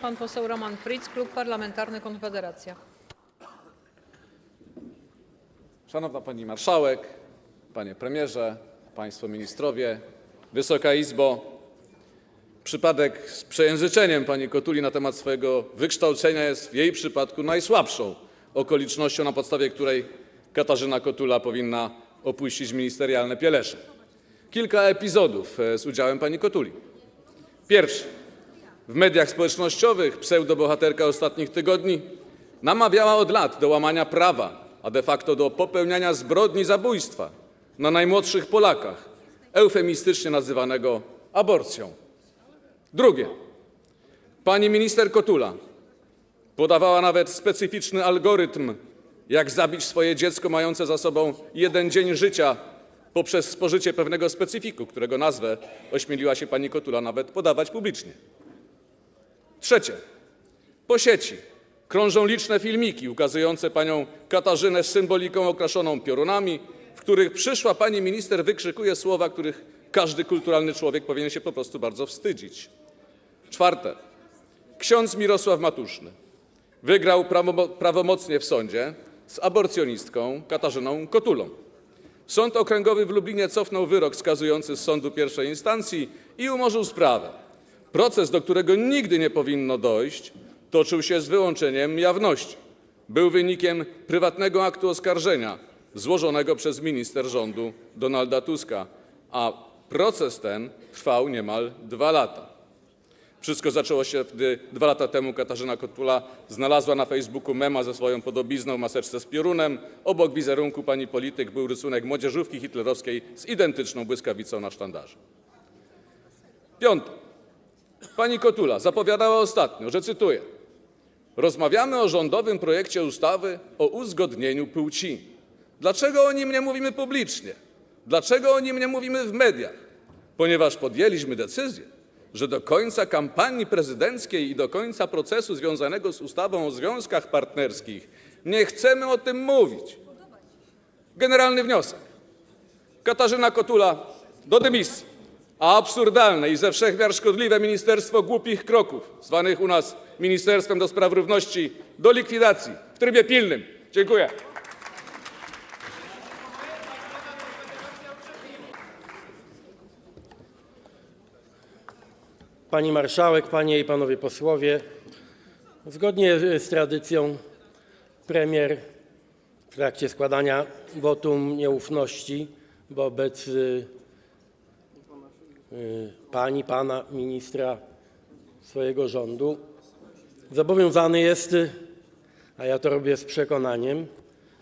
Pan poseł Roman Fritz, Klub Parlamentarny Konfederacja. Szanowna Pani Marszałek, Panie Premierze, Państwo Ministrowie, Wysoka Izbo. Przypadek z przejęzyczeniem Pani Kotuli na temat swojego wykształcenia jest w jej przypadku najsłabszą okolicznością, na podstawie której Katarzyna Kotula powinna opuścić ministerialne pielesze. Kilka epizodów e, z udziałem Pani Kotuli. Pierwszy. W mediach społecznościowych pseudobohaterka ostatnich tygodni namawiała od lat do łamania prawa, a de facto do popełniania zbrodni zabójstwa na najmłodszych Polakach, eufemistycznie nazywanego aborcją. Drugie. Pani minister Kotula podawała nawet specyficzny algorytm, jak zabić swoje dziecko mające za sobą jeden dzień życia poprzez spożycie pewnego specyfiku, którego nazwę ośmieliła się pani Kotula nawet podawać publicznie. Trzecie. Po sieci krążą liczne filmiki ukazujące panią Katarzynę z symboliką okraszoną piorunami, w których przyszła pani minister wykrzykuje słowa, których każdy kulturalny człowiek powinien się po prostu bardzo wstydzić. Czwarte. Ksiądz Mirosław Matuszny wygrał prawo- prawomocnie w sądzie z aborcjonistką Katarzyną Kotulą. Sąd Okręgowy w Lublinie cofnął wyrok skazujący z sądu pierwszej instancji i umorzył sprawę. Proces, do którego nigdy nie powinno dojść, toczył się z wyłączeniem jawności. Był wynikiem prywatnego aktu oskarżenia złożonego przez minister rządu Donalda Tuska, a proces ten trwał niemal dwa lata. Wszystko zaczęło się, gdy dwa lata temu Katarzyna Kotula znalazła na Facebooku mema ze swoją podobizną maseczce z piorunem. Obok wizerunku pani polityk był rysunek młodzieżówki hitlerowskiej z identyczną błyskawicą na sztandarze. Piąte. Pani Kotula zapowiadała ostatnio, że cytuję: Rozmawiamy o rządowym projekcie ustawy o uzgodnieniu płci. Dlaczego o nim nie mówimy publicznie? Dlaczego o nim nie mówimy w mediach? Ponieważ podjęliśmy decyzję, że do końca kampanii prezydenckiej i do końca procesu związanego z ustawą o związkach partnerskich nie chcemy o tym mówić. Generalny wniosek. Katarzyna Kotula do dymisji, a absurdalne i ze wszechmiar szkodliwe Ministerstwo Głupich Kroków, zwanych u nas Ministerstwem do Spraw Równości, do likwidacji w trybie pilnym. Dziękuję. Pani marszałek, panie i panowie posłowie, zgodnie z tradycją premier w trakcie składania wotum nieufności wobec y, pani, pana ministra swojego rządu zobowiązany jest, y, a ja to robię z przekonaniem,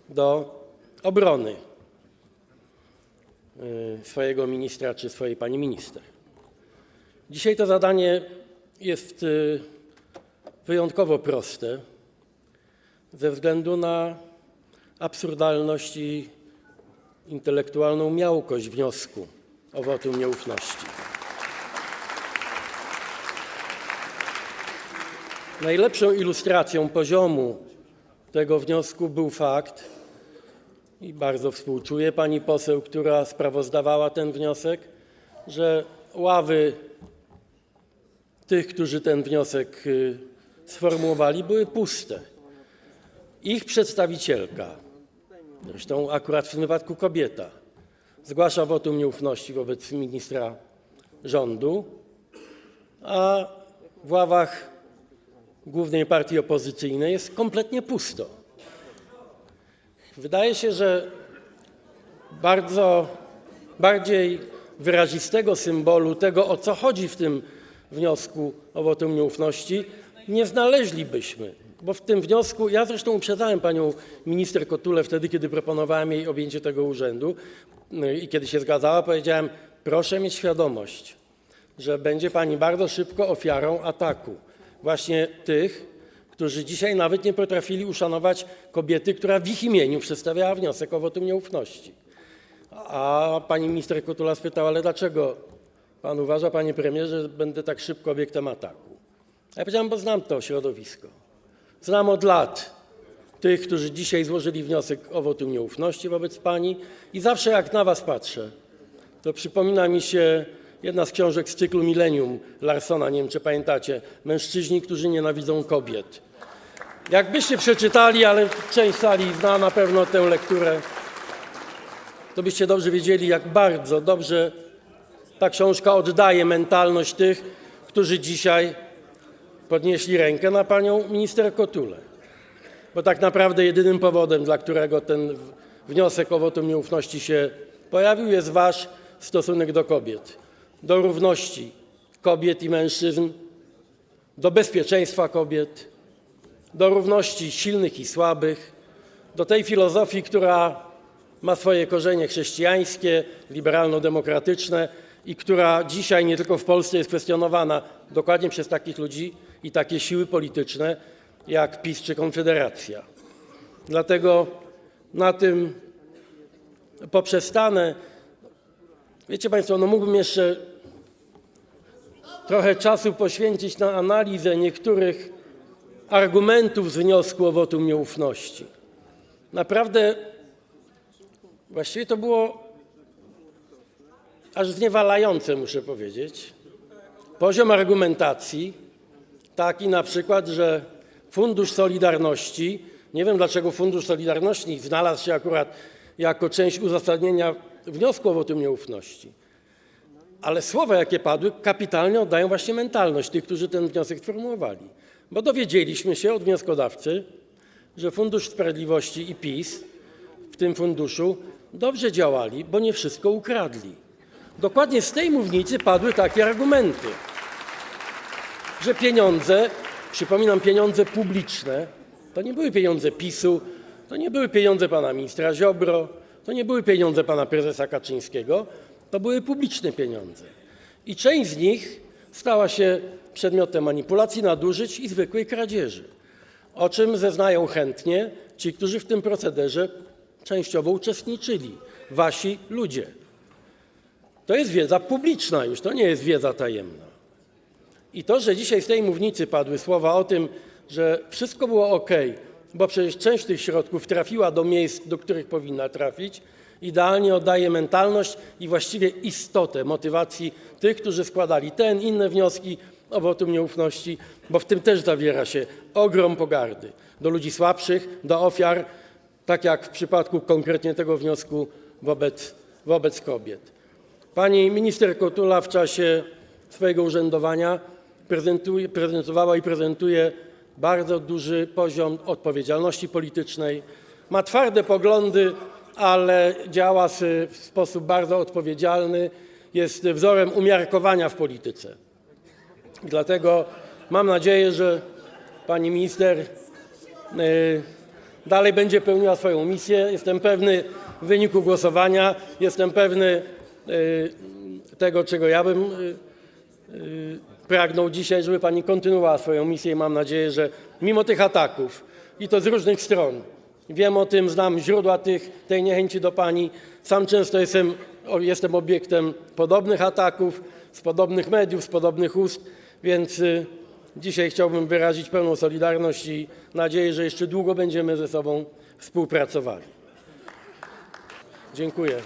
do obrony y, swojego ministra czy swojej pani minister. Dzisiaj to zadanie jest y, wyjątkowo proste ze względu na absurdalność i intelektualną miałkość wniosku o wotum nieufności. Najlepszą ilustracją poziomu tego wniosku był fakt, i bardzo współczuję pani poseł, która sprawozdawała ten wniosek, że ławy tych, którzy ten wniosek y, sformułowali, były puste. Ich przedstawicielka, zresztą akurat w tym wypadku kobieta, zgłasza wotum nieufności wobec ministra rządu, a w ławach głównej partii opozycyjnej jest kompletnie pusto. Wydaje się, że bardzo bardziej wyrazistego symbolu tego, o co chodzi w tym wniosku o wotum nieufności, nie znaleźlibyśmy. Bo w tym wniosku, ja zresztą uprzedzałem panią minister Kotulę wtedy, kiedy proponowałem jej objęcie tego urzędu i kiedy się zgadzała, powiedziałem, proszę mieć świadomość, że będzie pani bardzo szybko ofiarą ataku właśnie tych, którzy dzisiaj nawet nie potrafili uszanować kobiety, która w ich imieniu przedstawiała wniosek o wotum nieufności. A pani minister Kotula spytała, ale dlaczego pan uważa, panie premierze, że będę tak szybko obiektem ataku? Ja powiedziałem, bo znam to środowisko. Znam od lat tych, którzy dzisiaj złożyli wniosek o wotum nieufności wobec pani i zawsze jak na was patrzę, to przypomina mi się jedna z książek z cyklu Millennium Larsona, nie wiem czy pamiętacie, Mężczyźni, którzy nienawidzą kobiet. Jakbyście przeczytali, ale część sali zna na pewno tę lekturę, to byście dobrze wiedzieli, jak bardzo dobrze ta książka oddaje mentalność tych, którzy dzisiaj podnieśli rękę na panią minister Kotulę. Bo tak naprawdę jedynym powodem, dla którego ten wniosek o wotum nieufności się pojawił, jest wasz stosunek do kobiet, do równości kobiet i mężczyzn, do bezpieczeństwa kobiet, do równości silnych i słabych, do tej filozofii, która ma swoje korzenie chrześcijańskie, liberalno-demokratyczne i która dzisiaj nie tylko w Polsce jest kwestionowana dokładnie przez takich ludzi i takie siły polityczne jak PiS czy Konfederacja. Dlatego na tym poprzestanę. Wiecie Państwo, no mógłbym jeszcze trochę czasu poświęcić na analizę niektórych argumentów z wniosku o wotum nieufności. Naprawdę, właściwie to było aż zniewalające, muszę powiedzieć. Poziom argumentacji taki na przykład, że Fundusz Solidarności, nie wiem dlaczego Fundusz Solidarności znalazł się akurat jako część uzasadnienia wniosku o wotum nieufności, ale słowa, jakie padły, kapitalnie oddają właśnie mentalność tych, którzy ten wniosek sformułowali. Bo dowiedzieliśmy się od wnioskodawcy, że Fundusz Sprawiedliwości i PiS w tym funduszu dobrze działali, bo nie wszystko ukradli. Dokładnie z tej mównicy padły takie argumenty, że pieniądze, przypominam, pieniądze publiczne, to nie były pieniądze PiSu, to nie były pieniądze pana ministra Ziobro, to nie były pieniądze pana prezesa Kaczyńskiego, to były publiczne pieniądze. I część z nich stała się przedmiotem manipulacji, nadużyć i zwykłej kradzieży, o czym zeznają chętnie ci, którzy w tym procederze częściowo uczestniczyli, wasi ludzie. To jest wiedza publiczna już, to nie jest wiedza tajemna. I to, że dzisiaj z tej mównicy padły słowa o tym, że wszystko było ok, bo przecież część tych środków trafiła do miejsc, do których powinna trafić, idealnie oddaje mentalność i właściwie istotę motywacji tych, którzy składali ten, inne wnioski o wotum nieufności, bo w tym też zawiera się ogrom pogardy do ludzi słabszych, do ofiar, tak jak w przypadku konkretnie tego wniosku wobec, kobiet. Pani minister Kotula w czasie swojego urzędowania prezentowała i prezentuje bardzo duży poziom odpowiedzialności politycznej. Ma twarde poglądy, ale działa w sposób bardzo odpowiedzialny. Jest wzorem umiarkowania w polityce. Dlatego mam nadzieję, że pani minister y, dalej będzie pełniła swoją misję. Jestem pewny wyniku głosowania, jestem pewny y, tego, czego ja bym y, pragnął dzisiaj, żeby pani kontynuowała swoją misję i mam nadzieję, że mimo tych ataków i to z różnych stron, wiem o tym, znam źródła tej niechęci do pani, sam często jestem, obiektem podobnych ataków, z podobnych mediów, z podobnych ust, więc y, dzisiaj chciałbym wyrazić pełną solidarność i nadzieję, że jeszcze długo będziemy ze sobą współpracowali. Dziękuję.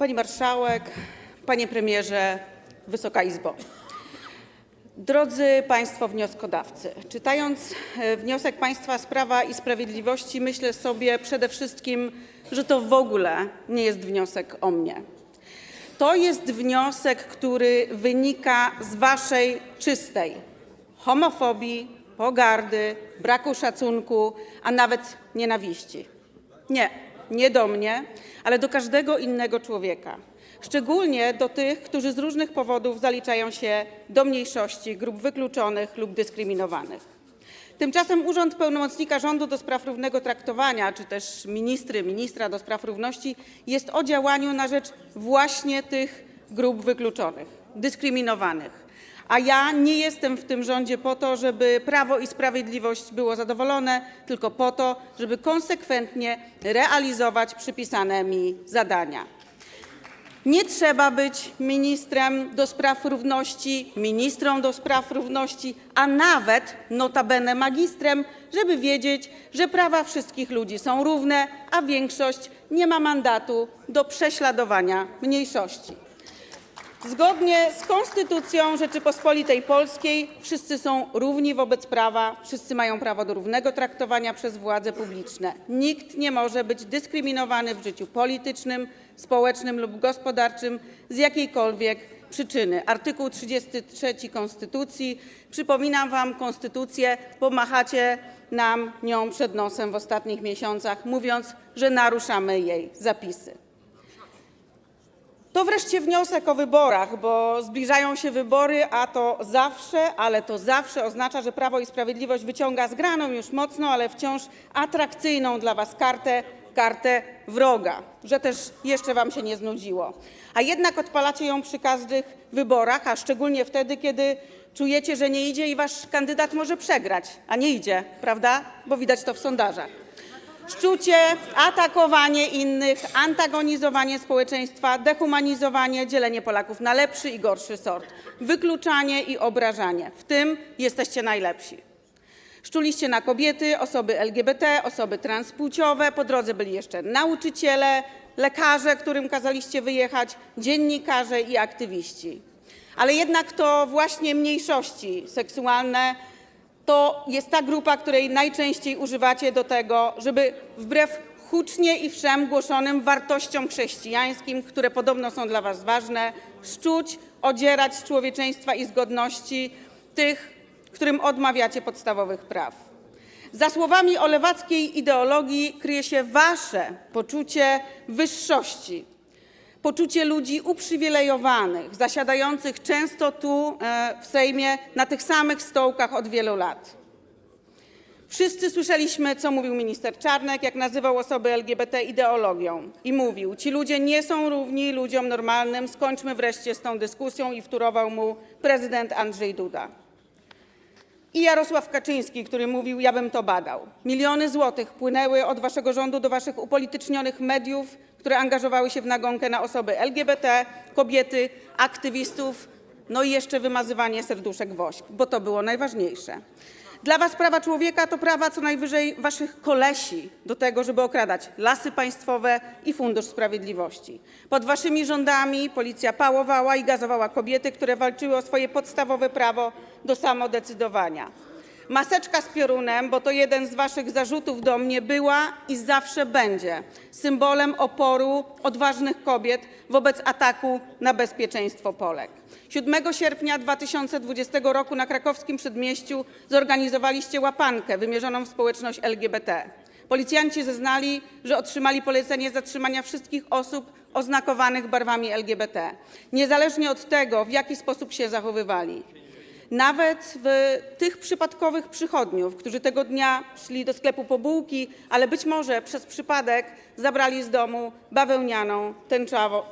Pani Marszałek, Panie Premierze, Wysoka Izbo. Drodzy Państwo wnioskodawcy, czytając e, wniosek Państwa z Prawa i Sprawiedliwości, myślę sobie przede wszystkim, że to w ogóle nie jest wniosek o mnie. To jest wniosek, który wynika z Waszej czystej homofobii, pogardy, braku szacunku, a nawet nienawiści. Nie, nie do mnie, ale do każdego innego człowieka. Szczególnie do tych, którzy z różnych powodów zaliczają się do mniejszości, grup wykluczonych lub dyskryminowanych. Tymczasem Urząd Pełnomocnika Rządu do spraw równego traktowania, czy też ministry, ministra do spraw równości jest o działaniu na rzecz właśnie tych grup wykluczonych, dyskryminowanych. A ja nie jestem w tym rządzie po to, żeby Prawo i Sprawiedliwość było zadowolone, tylko po to, żeby konsekwentnie realizować przypisane mi zadania. Nie trzeba być ministrem do spraw równości, ministrą do spraw równości, a nawet notabene magistrem, żeby wiedzieć, że prawa wszystkich ludzi są równe, a większość nie ma mandatu do prześladowania mniejszości. Zgodnie z Konstytucją Rzeczypospolitej Polskiej wszyscy są równi wobec prawa, wszyscy mają prawo do równego traktowania przez władze publiczne. Nikt nie może być dyskryminowany w życiu politycznym, społecznym lub gospodarczym z jakiejkolwiek przyczyny. Artykuł 33 Konstytucji. Przypominam Wam Konstytucję, bo machacie nam nią przed nosem w ostatnich miesiącach, mówiąc, że naruszamy jej zapisy. To wreszcie wniosek o wyborach, bo zbliżają się wybory, a to zawsze, ale to zawsze oznacza, że Prawo i Sprawiedliwość wyciąga zgraną już mocno, ale wciąż atrakcyjną dla Was kartę, kartę wroga, że też jeszcze Wam się nie znudziło. A jednak odpalacie ją przy każdych wyborach, a szczególnie wtedy, kiedy czujecie, że nie idzie i Wasz kandydat może przegrać, a nie idzie, prawda? Bo widać to w sondażach. Szczucie, atakowanie innych, antagonizowanie społeczeństwa, dehumanizowanie, dzielenie Polaków na lepszy i gorszy sort, wykluczanie i obrażanie. W tym jesteście najlepsi. Szczuliście na kobiety, osoby LGBT, osoby transpłciowe, po drodze byli jeszcze nauczyciele, lekarze, którym kazaliście wyjechać, dziennikarze i aktywiści. Ale jednak to właśnie mniejszości seksualne to jest ta grupa, której najczęściej używacie do tego, żeby wbrew hucznie i wszem głoszonym wartościom chrześcijańskim, które podobno są dla Was ważne, szczuć, odzierać z człowieczeństwa i z godności tych, którym odmawiacie podstawowych praw. Za słowami o lewackiej ideologii kryje się Wasze poczucie wyższości, poczucie ludzi uprzywilejowanych, zasiadających często tu e, w Sejmie na tych samych stołkach od wielu lat. Wszyscy słyszeliśmy, co mówił minister Czarnek, jak nazywał osoby LGBT ideologią. I mówił, ci ludzie nie są równi ludziom normalnym, skończmy wreszcie z tą dyskusją i wtórował mu prezydent Andrzej Duda. I Jarosław Kaczyński, który mówił, ja bym to badał. Miliony złotych płynęły od waszego rządu do waszych upolitycznionych mediów, które angażowały się w nagonkę na osoby LGBT, kobiety, aktywistów, no i jeszcze wymazywanie serduszek wośk, bo to było najważniejsze. Dla was prawa człowieka to prawa co najwyżej waszych kolesi do tego, żeby okradać lasy państwowe i Fundusz Sprawiedliwości. Pod waszymi rządami policja pałowała i gazowała kobiety, które walczyły o swoje podstawowe prawo do samodecydowania. Maseczka z piorunem, bo to jeden z waszych zarzutów do mnie, była i zawsze będzie symbolem oporu odważnych kobiet wobec ataku na bezpieczeństwo Polek. 7 sierpnia 2020 roku na krakowskim przedmieściu zorganizowaliście łapankę wymierzoną w społeczność LGBT. Policjanci zeznali, że otrzymali polecenie zatrzymania wszystkich osób oznakowanych barwami LGBT, niezależnie od tego, w jaki sposób się zachowywali. Nawet w tych przypadkowych przychodniów, którzy tego dnia szli do sklepu po bułki, ale być może przez przypadek zabrali z domu bawełnianą,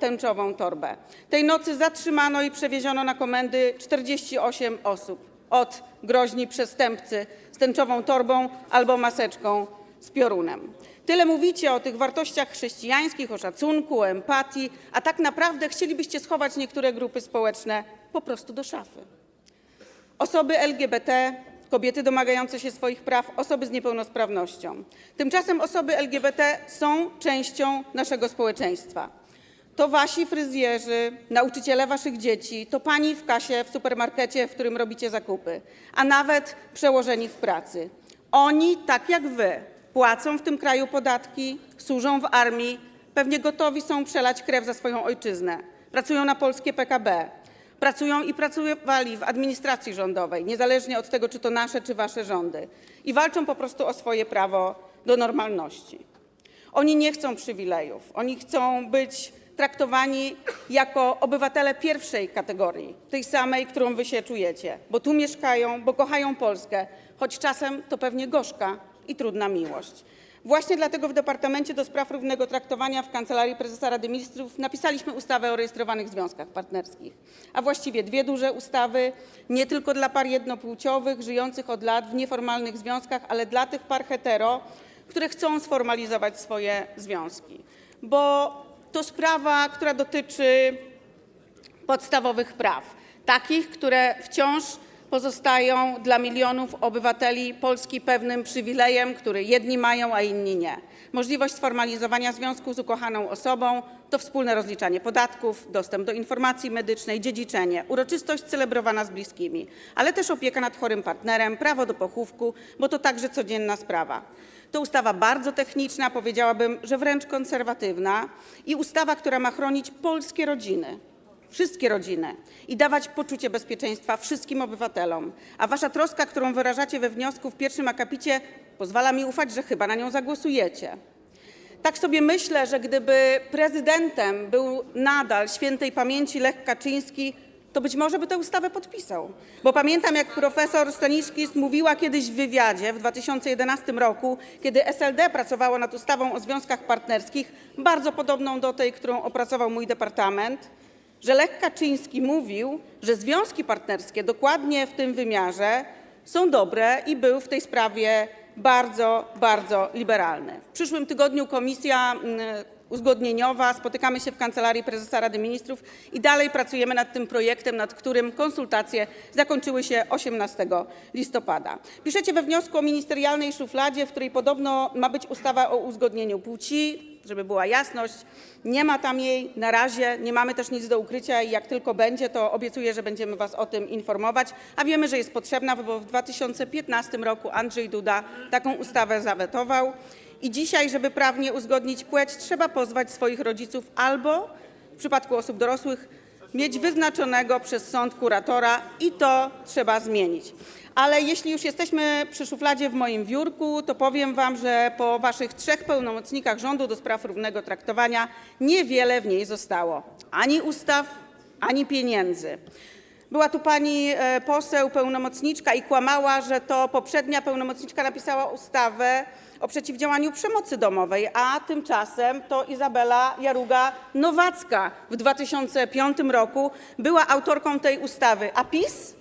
tęczową torbę. Tej nocy zatrzymano i przewieziono na komendy 48 osób. Od groźni przestępcy z tęczową torbą albo maseczką z piorunem. Tyle mówicie o tych wartościach chrześcijańskich, o szacunku, o empatii, a tak naprawdę chcielibyście schować niektóre grupy społeczne po prostu do szafy osoby LGBT, kobiety domagające się swoich praw, osoby z niepełnosprawnością. Tymczasem osoby LGBT są częścią naszego społeczeństwa. To wasi fryzjerzy, nauczyciele waszych dzieci, to pani w kasie w supermarkecie, w którym robicie zakupy, a nawet przełożeni w pracy. Oni, tak jak wy, płacą w tym kraju podatki, służą w armii, pewnie gotowi są przelać krew za swoją ojczyznę, pracują na polskie PKB, Pracują i pracowali w administracji rządowej, niezależnie od tego, czy to nasze, czy wasze rządy. I walczą po prostu o swoje prawo do normalności. Oni nie chcą przywilejów. Oni chcą być traktowani jako obywatele pierwszej kategorii, tej samej, którą wy się czujecie, bo tu mieszkają, bo kochają Polskę, choć czasem to pewnie gorzka i trudna miłość. Właśnie dlatego w Departamencie do Spraw Równego Traktowania w Kancelarii Prezesa Rady Ministrów napisaliśmy ustawę o rejestrowanych związkach partnerskich, a właściwie dwie duże ustawy, nie tylko dla par jednopłciowych żyjących od lat w nieformalnych związkach, ale dla tych par hetero, które chcą sformalizować swoje związki. Bo to sprawa, która dotyczy podstawowych praw, takich, które wciąż pozostają dla milionów obywateli Polski pewnym przywilejem, który jedni mają, a inni nie. Możliwość sformalizowania związku z ukochaną osobą to wspólne rozliczanie podatków, dostęp do informacji medycznej, dziedziczenie, uroczystość celebrowana z bliskimi, ale też opieka nad chorym partnerem, prawo do pochówku, bo to także codzienna sprawa. To ustawa bardzo techniczna, powiedziałabym, że wręcz konserwatywna i ustawa, która ma chronić polskie rodziny, wszystkie rodziny i dawać poczucie bezpieczeństwa wszystkim obywatelom. A wasza troska, którą wyrażacie we wniosku w pierwszym akapicie, pozwala mi ufać, że chyba na nią zagłosujecie. Tak sobie myślę, że gdyby prezydentem był nadal świętej pamięci Lech Kaczyński, to być może by tę ustawę podpisał. Bo pamiętam, jak profesor Staniszkis mówiła kiedyś w wywiadzie w 2011 roku, kiedy SLD pracowało nad ustawą o związkach partnerskich, bardzo podobną do tej, którą opracował mój departament, że Lech Kaczyński mówił, że związki partnerskie dokładnie w tym wymiarze są dobre i był w tej sprawie bardzo, bardzo liberalny. W przyszłym tygodniu komisja mm, uzgodnieniowa, spotykamy się w Kancelarii Prezesa Rady Ministrów i dalej pracujemy nad tym projektem, nad którym konsultacje zakończyły się 18 listopada. Piszecie we wniosku o ministerialnej szufladzie, w której podobno ma być ustawa o uzgodnieniu płci, żeby była jasność. Nie ma tam jej na razie, nie mamy też nic do ukrycia i jak tylko będzie, to obiecuję, że będziemy Was o tym informować. A wiemy, że jest potrzebna, bo w 2015 roku Andrzej Duda taką ustawę zawetował. I dzisiaj, żeby prawnie uzgodnić płeć, trzeba pozwać swoich rodziców albo w przypadku osób dorosłych mieć wyznaczonego przez sąd kuratora i to trzeba zmienić. Ale jeśli już jesteśmy przy szufladzie w moim biurku, to powiem Wam, że po Waszych trzech pełnomocnikach rządu do spraw równego traktowania niewiele w niej zostało. Ani ustaw, ani pieniędzy. Była tu pani e, poseł pełnomocniczka i kłamała, że to poprzednia pełnomocniczka napisała ustawę o przeciwdziałaniu przemocy domowej, a tymczasem to Izabela Jaruga-Nowacka w 2005 roku była autorką tej ustawy, a PiS?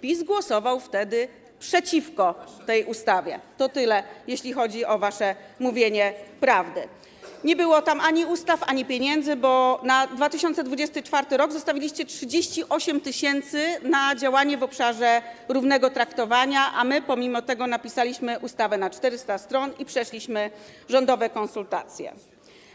PiS głosował wtedy przeciwko tej ustawie. To tyle, jeśli chodzi o wasze mówienie prawdy. Nie było tam ani ustaw, ani pieniędzy, bo na 2024 rok zostawiliście 38 tysięcy na działanie w obszarze równego traktowania, a my pomimo tego napisaliśmy ustawę na 400 stron i przeszliśmy rządowe konsultacje.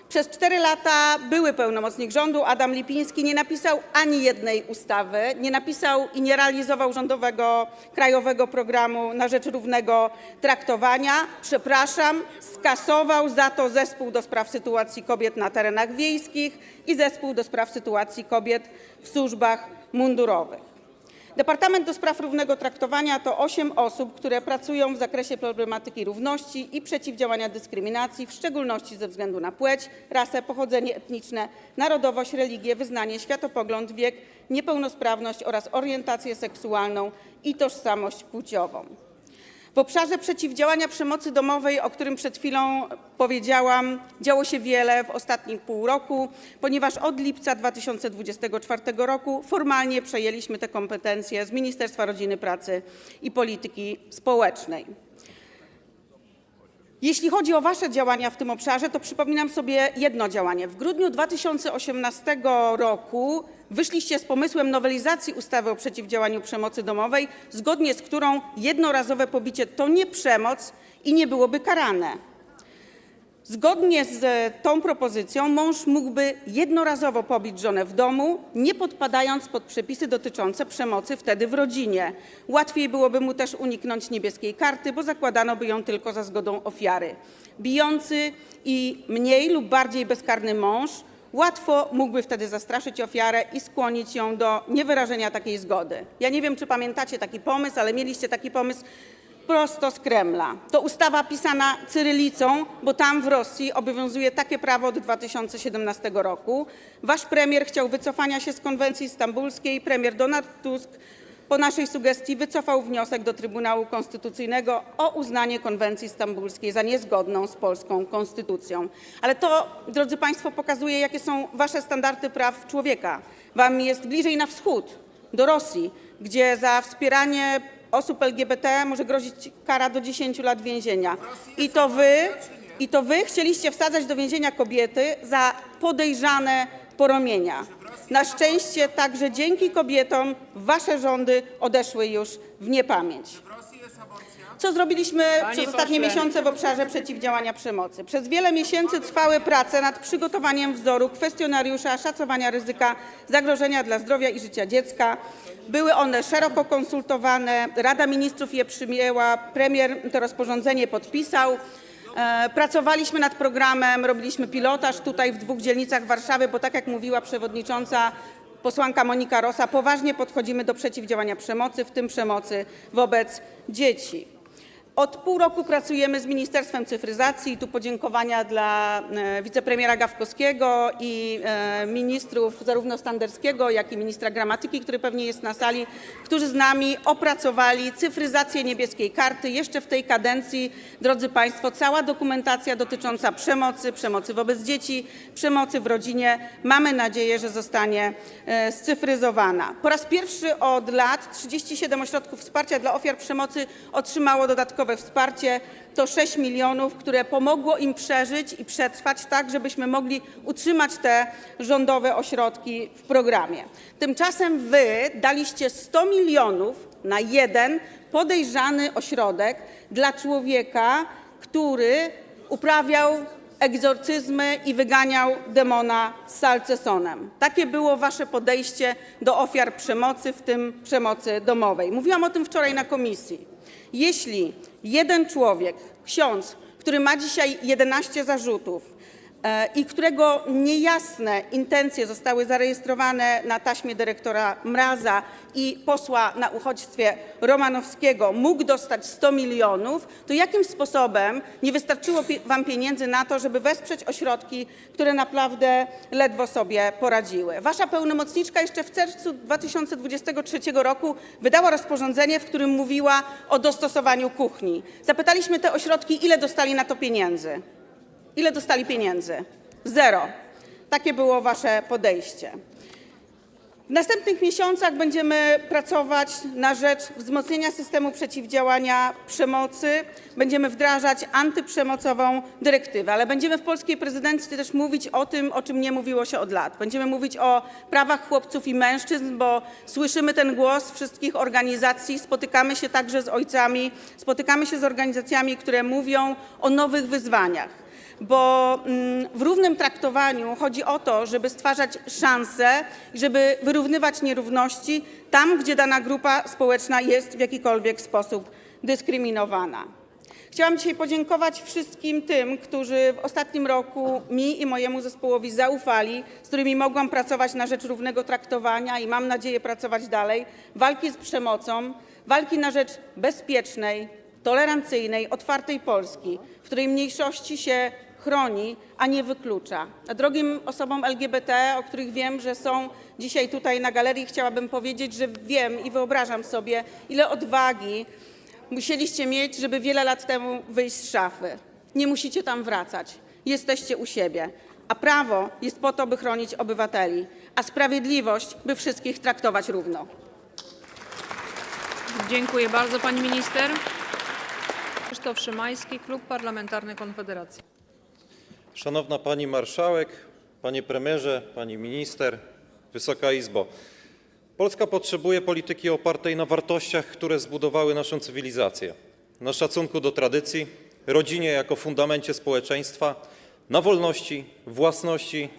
Przez cztery lata były pełnomocnik rządu Adam Lipiński nie napisał ani jednej ustawy, nie napisał i nie realizował rządowego krajowego programu na rzecz równego traktowania. Przepraszam, skasował za to zespół do spraw sytuacji kobiet na terenach wiejskich i zespół do spraw sytuacji kobiet w służbach mundurowych. Departament do Spraw Równego Traktowania to osiem osób, które pracują w zakresie problematyki równości i przeciwdziałania dyskryminacji, w szczególności ze względu na płeć, rasę, pochodzenie etniczne, narodowość, religię, wyznanie, światopogląd, wiek, niepełnosprawność oraz orientację seksualną i tożsamość płciową. W obszarze przeciwdziałania przemocy domowej, o którym przed chwilą powiedziałam, działo się wiele w ostatnim pół roku, ponieważ od lipca 2024 roku formalnie przejęliśmy te kompetencje z Ministerstwa Rodziny, Pracy i Polityki Społecznej. Jeśli chodzi o Wasze działania w tym obszarze, to przypominam sobie jedno działanie. W grudniu 2018 roku wyszliście z pomysłem nowelizacji ustawy o przeciwdziałaniu przemocy domowej, zgodnie z którą jednorazowe pobicie to nie przemoc i nie byłoby karane. Zgodnie z tą propozycją mąż mógłby jednorazowo pobić żonę w domu, nie podpadając pod przepisy dotyczące przemocy wtedy w rodzinie. Łatwiej byłoby mu też uniknąć niebieskiej karty, bo zakładano by ją tylko za zgodą ofiary. Bijący i mniej lub bardziej bezkarny mąż łatwo mógłby wtedy zastraszyć ofiarę i skłonić ją do niewyrażenia takiej zgody. Ja nie wiem, czy pamiętacie taki pomysł, ale mieliście taki pomysł prosto z Kremla. To ustawa pisana cyrylicą, bo tam w Rosji obowiązuje takie prawo od 2017 roku. Wasz premier chciał wycofania się z konwencji stambulskiej, premier Donald Tusk po naszej sugestii wycofał wniosek do Trybunału Konstytucyjnego o uznanie konwencji stambulskiej za niezgodną z polską konstytucją. Ale to, drodzy Państwo, pokazuje, jakie są Wasze standardy praw człowieka. Wam jest bliżej na wschód, do Rosji, gdzie za wspieranie osób LGBT może grozić kara do 10 lat więzienia. I to wy, i to wy chcieliście wsadzać do więzienia kobiety za podejrzane poromienia. Na szczęście także dzięki kobietom wasze rządy odeszły już w niepamięć. Co zrobiliśmy przez ostatnie miesiące w obszarze przeciwdziałania przemocy? Przez wiele miesięcy trwały prace nad przygotowaniem wzoru kwestionariusza szacowania ryzyka zagrożenia dla zdrowia i życia dziecka. Były one szeroko konsultowane, Rada Ministrów je przyjęła, premier to rozporządzenie podpisał. E, Pracowaliśmy nad programem, robiliśmy pilotaż tutaj w dwóch dzielnicach Warszawy, bo tak jak mówiła przewodnicząca posłanka Monika Rosa, poważnie podchodzimy do przeciwdziałania przemocy, w tym przemocy wobec dzieci. Od pół roku pracujemy z Ministerstwem Cyfryzacji. Tu podziękowania dla e, wicepremiera Gawkowskiego i e, ministrów zarówno Standerskiego, jak i ministra gramatyki, który pewnie jest na sali, którzy z nami opracowali cyfryzację niebieskiej karty. Jeszcze w tej kadencji, drodzy Państwo, cała dokumentacja dotycząca przemocy, przemocy wobec dzieci, przemocy w rodzinie, mamy nadzieję, że zostanie e, scyfryzowana. Po raz pierwszy od lat 37 ośrodków wsparcia dla ofiar przemocy otrzymało dodatkowe wsparcie. To 6 milionów, które pomogło im przeżyć i przetrwać tak, żebyśmy mogli utrzymać te rządowe ośrodki w programie. Tymczasem wy daliście 100 milionów na jeden podejrzany ośrodek dla człowieka, który uprawiał egzorcyzmy i wyganiał demona z salcesonem. Takie było wasze podejście do ofiar przemocy, w tym przemocy domowej. Mówiłam o tym wczoraj na komisji. Jeśli jeden człowiek, ksiądz, który ma dzisiaj 11 zarzutów i którego niejasne intencje zostały zarejestrowane na taśmie dyrektora Mraza i posła na uchodźstwie Romanowskiego, mógł dostać 100 milionów, to jakim sposobem nie wystarczyło wam pieniędzy na to, żeby wesprzeć ośrodki, które naprawdę ledwo sobie poradziły? Wasza pełnomocniczka jeszcze w czerwcu 2023 roku wydała rozporządzenie, w którym mówiła o dostosowaniu kuchni. Zapytaliśmy te ośrodki, ile dostali na to pieniędzy. Ile dostali pieniędzy? Zero. Takie było wasze podejście. W następnych miesiącach będziemy pracować na rzecz wzmocnienia systemu przeciwdziałania przemocy. Będziemy wdrażać antyprzemocową dyrektywę, ale będziemy w polskiej prezydencji też mówić o tym, o czym nie mówiło się od lat. Będziemy mówić o prawach chłopców i mężczyzn, bo słyszymy ten głos wszystkich organizacji, spotykamy się także z ojcami, spotykamy się z organizacjami, które mówią o nowych wyzwaniach bo mm, w równym traktowaniu chodzi o to, żeby stwarzać szanse i żeby wyrównywać nierówności tam, gdzie dana grupa społeczna jest w jakikolwiek sposób dyskryminowana. Chciałam dzisiaj podziękować wszystkim tym, którzy w ostatnim roku mi i mojemu zespołowi zaufali, z którymi mogłam pracować na rzecz równego traktowania i mam nadzieję pracować dalej, walki z przemocą, walki na rzecz bezpiecznej, tolerancyjnej, otwartej Polski, w której mniejszości się chroni, a nie wyklucza. A drogim osobom LGBT, o których wiem, że są dzisiaj tutaj na galerii, chciałabym powiedzieć, że wiem i wyobrażam sobie, ile odwagi musieliście mieć, żeby wiele lat temu wyjść z szafy. Nie musicie tam wracać. Jesteście u siebie. A prawo jest po to, by chronić obywateli, a sprawiedliwość, by wszystkich traktować równo. Dziękuję bardzo pani minister. Krzysztof Szymański, Klub Parlamentarny Konfederacja. Szanowna Pani Marszałek, Panie Premierze, Pani Minister, Wysoka Izbo. Polska potrzebuje polityki opartej na wartościach, które zbudowały naszą cywilizację. Na szacunku do tradycji, rodzinie jako fundamencie społeczeństwa, na wolności, własności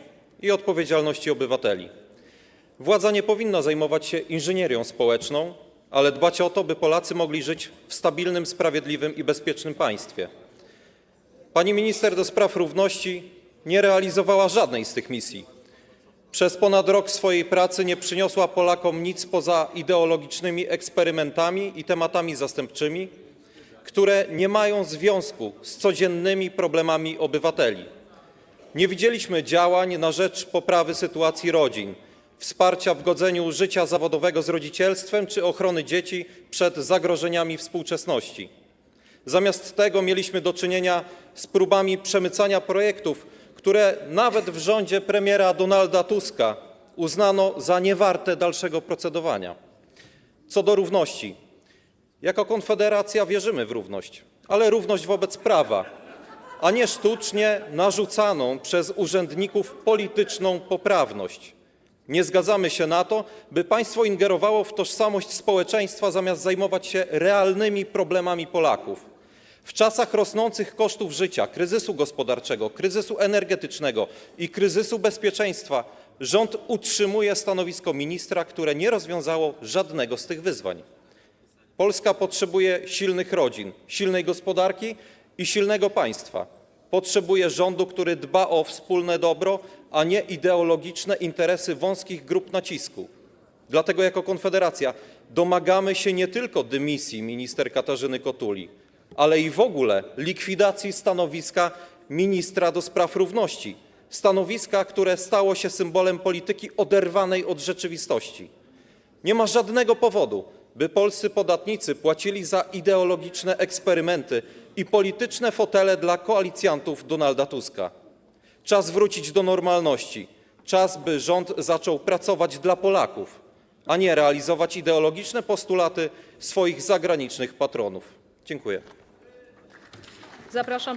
i odpowiedzialności obywateli. Władza nie powinna zajmować się inżynierią społeczną, ale dbać o to, by Polacy mogli żyć w stabilnym, sprawiedliwym i bezpiecznym państwie. Pani minister do spraw równości nie realizowała żadnej z tych misji. Przez ponad rok swojej pracy nie przyniosła Polakom nic poza ideologicznymi eksperymentami i tematami zastępczymi, które nie mają związku z codziennymi problemami obywateli. Nie widzieliśmy działań na rzecz poprawy sytuacji rodzin, wsparcia w godzeniu życia zawodowego z rodzicielstwem czy ochrony dzieci przed zagrożeniami współczesności. Zamiast tego mieliśmy do czynienia z próbami przemycania projektów, które nawet w rządzie premiera Donalda Tuska uznano za niewarte dalszego procedowania. Co do równości. Jako Konfederacja wierzymy w równość, ale równość wobec prawa, a nie sztucznie narzucaną przez urzędników polityczną poprawność. Nie zgadzamy się na to, by państwo ingerowało w tożsamość społeczeństwa zamiast zajmować się realnymi problemami Polaków. W czasach rosnących kosztów życia, kryzysu gospodarczego, kryzysu energetycznego i kryzysu bezpieczeństwa rząd utrzymuje stanowisko ministra, które nie rozwiązało żadnego z tych wyzwań. Polska potrzebuje silnych rodzin, silnej gospodarki i silnego państwa. Potrzebuje rządu, który dba o wspólne dobro, a nie ideologiczne interesy wąskich grup nacisku. Dlatego jako Konfederacja domagamy się nie tylko dymisji minister Katarzyny Kotuli, ale i w ogóle likwidacji stanowiska ministra do spraw równości, stanowiska, które stało się symbolem polityki oderwanej od rzeczywistości. Nie ma żadnego powodu, by polscy podatnicy płacili za ideologiczne eksperymenty i polityczne fotele dla koalicjantów Donalda Tuska. Czas wrócić do normalności. Czas, by rząd zaczął pracować dla Polaków, a nie realizować ideologiczne postulaty swoich zagranicznych patronów. Dziękuję. Zapraszam